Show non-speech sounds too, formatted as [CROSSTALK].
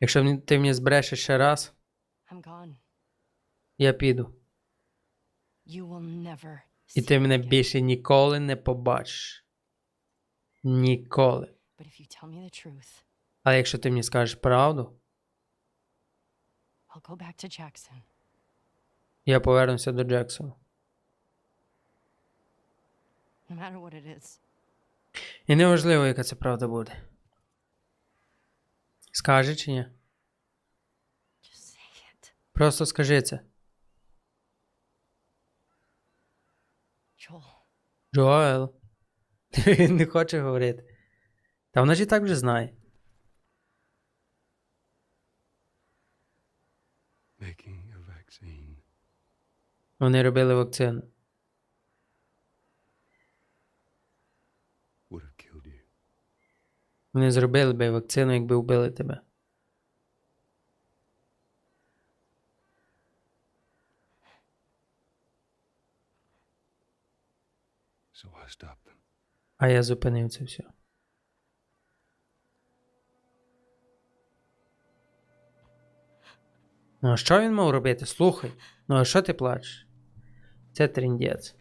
Якщо ти мені збрешеш ще раз, я піду. І ти мене більше ніколи не побачиш. Ніколи. Але якщо ти мені скажеш правду, я повернуся до Джексона. І неважливо, яка це правда буде. Скаже чи ні? Просто скажи це. Joel, Джоел. [LAUGHS] Він не хоче говорити. Та вона ж і так вже знає. Вони робили вакцину. Вони зробили би вакцину, якби вбили тебе. А я зупинив це все. Ну, а що він мав робити? Слухай. Ну, а що ти плачеш? Це тріндець.